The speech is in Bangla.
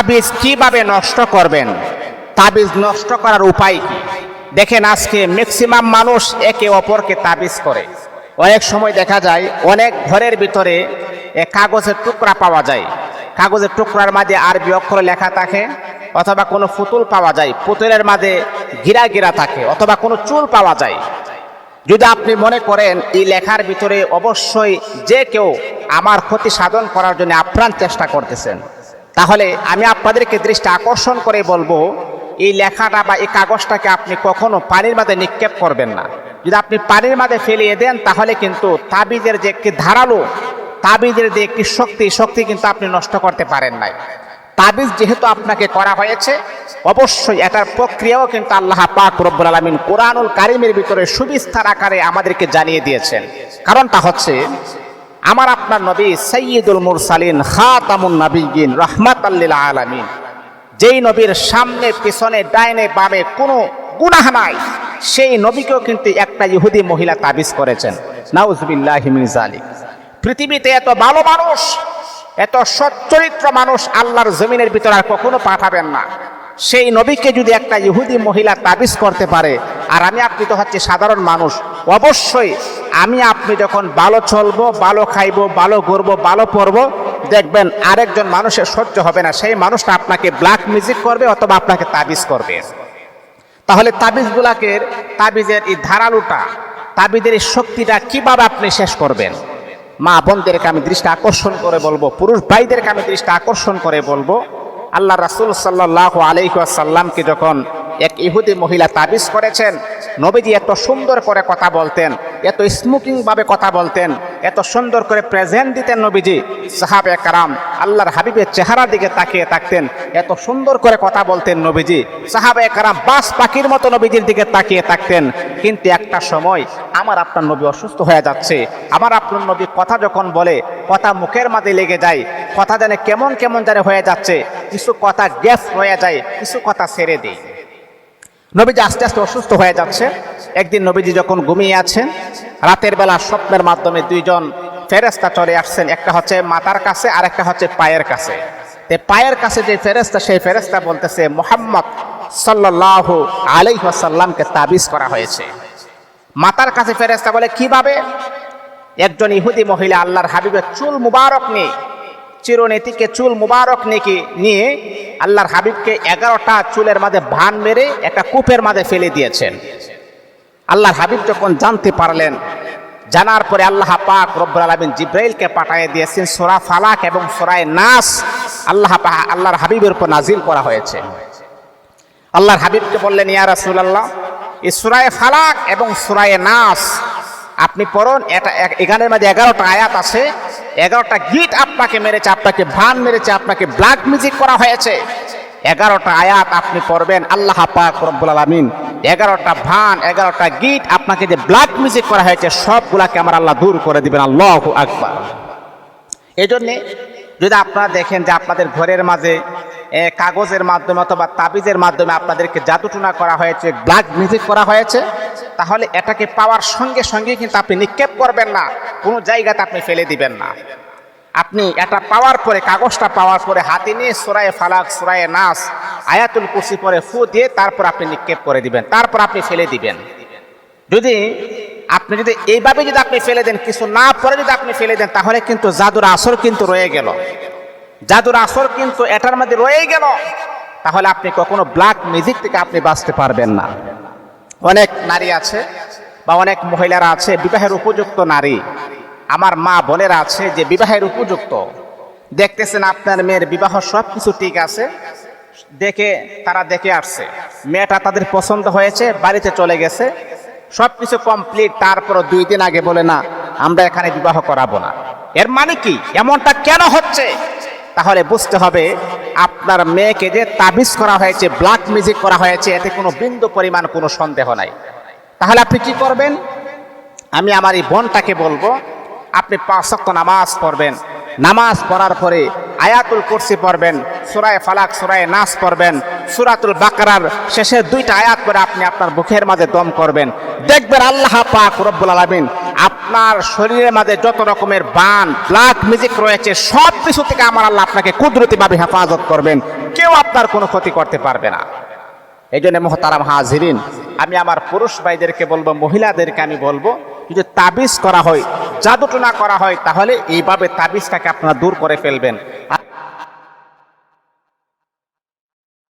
তাবিজ কীভাবে নষ্ট করবেন? তাবিজ নষ্ট করার উপায় কি? দেখেন আজকে ম্যাক্সিমাম মানুষ একে অপরকে তাবিজ করে। অনেক সময় দেখা যায় অনেক ঘরের ভিতরে কাগজের টুকরা পাওয়া যায়। কাগজের টুকরার মাঝে আরবি অক্ষরে লেখা থাকে, অথবা কোনো পুতুল পাওয়া যায়। পুতুলের মাঝে গিরা গিরা থাকে, অথবা কোনো চুল পাওয়া যায়। যদি আপনি মনে করেন এই লেখার ভিতরে অবশ্যই যে কেউ আমার ক্ষতি সাধন করার জন্য আপ্রাণ চেষ্টা করতেছেন তাহলে আমি আপনাদেরকে দৃষ্টি আকর্ষণ করে বলব, এই লেখাটা বা এই কাগজটাকে আপনি কখনো পানির মাঝে নিক্ষেপ করবেন না। যদি আপনি পানির মাঝে ফেলিয়ে দেন, তাহলে কিন্তু তাবিজের যে একটি ধারালো, তাবিজের যে একটি শক্তি শক্তি কিন্তু আপনি নষ্ট করতে পারেন নাই। তাবিজ যেহেতু আপনাকে করা হয়েছে, অবশ্যই এটার প্রক্রিয়াও কিন্তু আল্লাহ পাক রব্বুল আলমিন কোরআনুল কারিমের ভিতরে সুবিস্তার আকারে আমাদেরকে জানিয়ে দিয়েছেন। কারণটা হচ্ছে আমার আপনার নবী সৈয়দুল মুরসালিন খাতামুন নবীন রহমাত আল্লিল আলামিন। যেই নবীর সামনে, পিছনে, ডাইনে, বামে কোনো গুনাহ নাই, সেই নবীকেও কিন্তু একটা ইহুদি মহিলা তাবিজ করেছেন। নাউজবিল্লাহ পৃথিবীতে এত ভালো মানুষ, এত সচ্চরিত্র মানুষ আল্লাহর জমিনের ভিতরে আর কখনো পাঠাবেন না। সেই নবীকে যদি একটা ইহুদি মহিলা তাবিজ করতে পারে, আর আমি আপনি তো হচ্ছে সাধারণ মানুষ অবশ্যই আমি আপনি যখন ভালো চলবো, ভালো খাইবো, ভালো ঘুরবো, ভালো পরবো দেখবেন আরেকজন মানুষের সহ্য হবে না। সেই মানুষটা আপনাকে ব্ল্যাক মিউজিক করবে অথবা আপনাকে তাবিজ করবে। তাহলে তাবিজগুলাকে, তাবিজের এই ধারালুটা, তাবিজের এই শক্তিটা কীভাবে আপনি শেষ করবেন? মা বোনদেরকে আমি দৃষ্টি আকর্ষণ করে বলব, পুরুষ ভাইদেরকে আমি দৃষ্টি আকর্ষণ করে বলব, আল্লাহ রাসুল সাল্লাহ আলাইসাল্লামকে যখন এক ইহুদি মহিলা তাবিজ করেছেন। নবীজি এত সুন্দর করে কথা বলতেন, এত স্মোকিং ভাবে কথা বলতেন, এত সুন্দর করে প্রেজেন্ট দিতেন নবীজি। সাহাবে কারাম আল্লাহর হাবিবের চেহারার দিকে তাকিয়ে থাকতেন, এত সুন্দর করে কথা বলতেন নবীজি। সাহাবে কারাম বাস পাখির মতো নবীজির দিকে তাকিয়ে থাকতেন। কিন্তু একটা সময় আমার আপনার নবী অসুস্থ হয়ে যাচ্ছে। আমার আপনার নবী কথা যখন বলে, কথা মুখের মাঝে লেগে যায়, কথা জানে কেমন কেমন জানে হয়ে যাচ্ছে, কিছু কথা গ্যাস হয়ে যায়, কিছু কথা ছেড়ে দেয়। নবীজি আস্তে আস্তে অসুস্থ হয়ে যাচ্ছে। একদিন নবীজি যখন ঘুমিয়ে আছেন, রাতের বেলা স্বপ্নের মাধ্যমে দুইজন ফেরেস্তা চলে আসছেন। একটা হচ্ছে মাতার কাছে আর একটা হচ্ছে পায়ের কাছে। তে পায়ের কাছে যে ফেরেস্তা সেই ফেরেস্তা বলতেছে, মোহাম্মদ সাল্লাহ আলাইসাল্লামকে তাবিজ করা হয়েছে। মাতার কাছে ফেরেস্তা বলে, কীভাবে? একজন ইহুদি মহিলা আল্লাহর হাবিবের চুল মুবারক নিয়ে চিরনীতিকে চুল মুবারক নিকে নিয়ে আল্লাহর হাবিবকে এগারোটা চুলের মাঝে ভান মেরে একটা কূপের মাঝে ফেলে দিয়েছেন। আল্লাহর হাবিব যখন জানতে পারলেন, জানার পরে আল্লাহ পাক রব্বুল আলমিন জিব্রাইলকে পাঠিয়ে দিয়েছেন, সোরা ফালাক এবং সোরায় নাস আল্লাহ আল্লাহর হাবিবের উপর নাজিল করা হয়েছে। আল্লাহর হাবিবকে বললেন, ইয়া রাসূলুল্লাহ, এই সুরায় ফালাক এবং সুরায় নাস, আপনি পড়ুন, এটা এখানের মাঝে এগারোটা আয়াত আছে এগারোটা গিট আপনাকে মেরেছে, আপনাকে ভান মেরেছে, আপনাকে ব্ল্যাক মিউজিক করা হয়েছে। এগারোটা আয়াত আপনি পড়বেন, আল্লাহ পাক রব্বুল আলামিন। এগারোটা ভান, এগারোটা গিট আপনাকে যে ব্ল্যাক মিউজিক করা হয়েছে, সবগুলাকে আমার আল্লাহ দূর করে দিবেন, আল্লাহ আকবার। এই জন্যে যদি আপনারা দেখেন যে আপনাদের ঘরের মাঝে কাগজের মাধ্যমে অথবা তাবিজের মাধ্যমে আপনাদেরকে জাদুটুনা করা হয়েছে ব্ল্যাক মিউজিক করা হয়েছে। তাহলে এটাকে পাওয়ার সঙ্গে সঙ্গে কিন্তু আপনি নিক্ষেপ করবেন না, কোনো জায়গাতে আপনি ফেলে দিবেন না। আপনি এটা পাওয়ার পরে, কাগজটা পাওয়ার পরে হাতে নিয়ে সুরায়ে ফালাক, সুরায়ে নাস, আয়াতুল কুসি পরে ফু দিয়ে তারপর আপনি নিক্ষেপ করে দিবেন, তারপর আপনি ফেলে দিবেন। যদি আপনি যদি এইভাবে যদি আপনি ফেলে দেন, কিছু না পরে যদি আপনি ফেলে দেন, তাহলে কিন্তু জাদুর আসর কিন্তু রয়ে গেল। জাদুর আসর কিন্তু এটার মধ্যে রয়ে গেল। তাহলে আপনি কখনো ব্ল্যাক মিউজিক থেকে আপনি বাঁচতে পারবেন না। অনেক নারী আছে বা অনেক মহিলারা আছে, বিবাহের উপযুক্ত নারী। আমার মা বোনেরা আছে যে বিবাহের উপযুক্ত। দেখতেছেন আপনার মেয়ের বিবাহ সব কিছু ঠিক আছে। দেখে, তারা দেখে আসছে। মেয়েটা তাদের পছন্দ হয়েছে, বাড়িতে চলে গেছে। সব কিছু কমপ্লিট তারপর দুই দিন আগে বলে, না, আমরা এখানে বিবাহ করাবো না। এর মানে কি? এমনটা কেন হচ্ছে? তাহলে বুঝতে হবে আপনার মেয়েকে যে তাবিজ করা হয়েছে ব্ল্যাক মিউজিক করা হয়েছে, এতে কোনো বিন্দু পরিমাণ কোনো সন্দেহ নাই। তাহলে আপনি কি করবেন? আমি আমার এই বোনটাকে বলব, আপনি পাঁচ ওয়াক্ত নামাজ পড়বেন। নামাজ পড়ার পরে আয়াতুল কুরসি পড়বেন, সুরায় ফালাক, সুরায় নাস পড়বেন, সুরাতুল বাকরার শেষের দুইটা আয়াত করে আপনি আপনার বুকের মাঝে দম করবেন। দেখবেন আল্লাহ পাক রব্বুল আলামিন আপনার শরীরের মাঝে যত রকমের বান, ব্লাড মিউজিক রয়েছে, সব কিছু থেকে আমার আল্লাহ আপনাকে কুদরতিভাবে হেফাজত করবেন। কেউ আপনার কোনো ক্ষতি করতে পারবে না। এই জন্য মোহতারাম হাজিরিন, আমি আমার পুরুষ ভাইদেরকে বলব, মহিলাদেরকে আমি বলব, যদি তাবিজ করা হয়, জাদুটনা করা হয়, তাহলে এইভাবে তাবিজটাকে আপনারা দূর করে ফেলবেন।